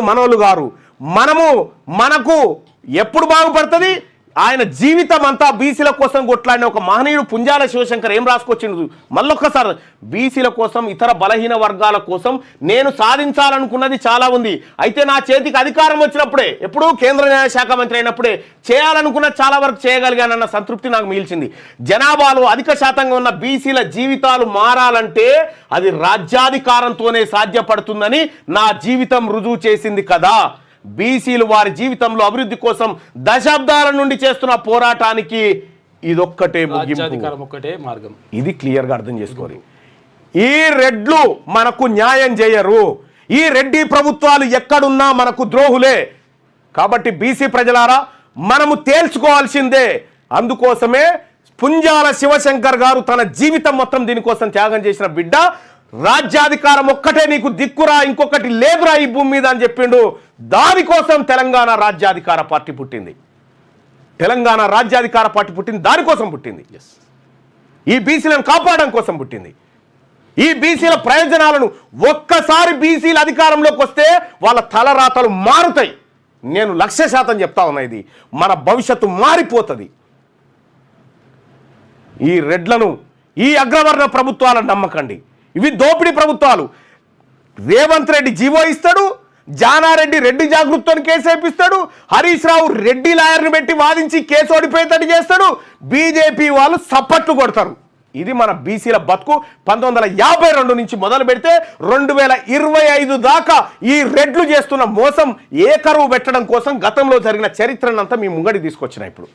మనోళ్ళు గారు. మనము మనకు ఎప్పుడు బాగుపడుతుంది? ఆయన జీవితం అంతా బీసీల కోసం కొట్లాడిన ఒక మహనీయుడు పుంజాల శివశంకర్ ఏం రాసుకొచ్చిండు? మళ్ళొక్కసారి బీసీల కోసం ఇతర బలహీన వర్గాల కోసం నేను సాధించాలనుకున్నది చాలా ఉంది. అయితే నా చేతికి అధికారం వచ్చినప్పుడే ఎప్పుడూ కేంద్ర న్యాయశాఖ మంత్రి అయినప్పుడే చేయాలనుకున్న చాలా వరకు చేయగలిగానన్న సంతృప్తి నాకు మిగిల్చింది. జనాభాలో అధిక శాతంగా ఉన్న బీసీల జీవితాలు మారాలంటే అది రాజ్యాధికారంతోనే సాధ్యపడుతుందని నా జీవితం రుజువు చేసింది కదా. బీసీలు వారి జీవితంలో అభివృద్ధి కోసం దశాబ్దాల నుండి చేస్తున్న పోరాటానికి ఇదొక్కటే ఒక్కటే మార్గం. ఇది క్లియర్గా అర్థం చేసుకోవాలి. ఈ రెడ్లు మనకు న్యాయం చేయరు. ఈ రెడ్డి ప్రభుత్వాలు ఎక్కడున్నా మనకు ద్రోహులే. కాబట్టి బీసీ ప్రజలారా మనము తేల్చుకోవాల్సిందే. అందుకోసమే పుంజాల శివశంకర్ గారు తన జీవితం మొత్తం దీనికోసం త్యాగం చేసిన బిడ్డ రాజ్యాధికారం ఒక్కటే నీకు దిక్కురా ఇంకొకటి లేదురా ఈ భూమి మీద అని చెప్పిండు. దానికోసం తెలంగాణ రాజ్యాధికార పార్టీ పుట్టింది. తెలంగాణ రాజ్యాధికార పార్టీ పుట్టింది దానికోసం పుట్టింది. ఈ బీసీలను కాపాడడం కోసం పుట్టింది. ఈ బీసీల ప్రయోజనాలను ఒక్కసారి బీసీల అధికారంలోకి వస్తే వాళ్ళ తలరాతలు మారుతాయి. నేను లక్ష శాతం చెప్తా ఉన్నా ఇది. మన భవిష్యత్తు మారిపోతుంది. ఈ రెడ్లను ఈ అగ్రవర్ణ ప్రభుత్వాలను నమ్మకండి. ఇవి దోపిడీ ప్రభుత్వాలు. రేవంత్ రెడ్డి జీవో ఇస్తాడు జానారెడ్డి రెడ్డి జాగృతితో కేసు వేపిస్తాడు హరీష్ రావు రెడ్డి లాయర్ను పెట్టి వాదించి కేసు ఓడిపోయేటట్టు చేస్తాడు బీజేపీ వాళ్ళు సప్పట్లు కొడతారు. ఇది మన బీసీల బతుకు. పంతొమ్మిది యాభై రెండు నుంచి మొదలు పెడితే రెండు వేల ఇరవై ఐదు దాకా ఈ రెడ్లు చేస్తున్న మోసం ఏ కరువు పెట్టడం కోసం గతంలో జరిగిన చరిత్రనంతా మీ ముంగడి తీసుకొచ్చిన ఇప్పుడు.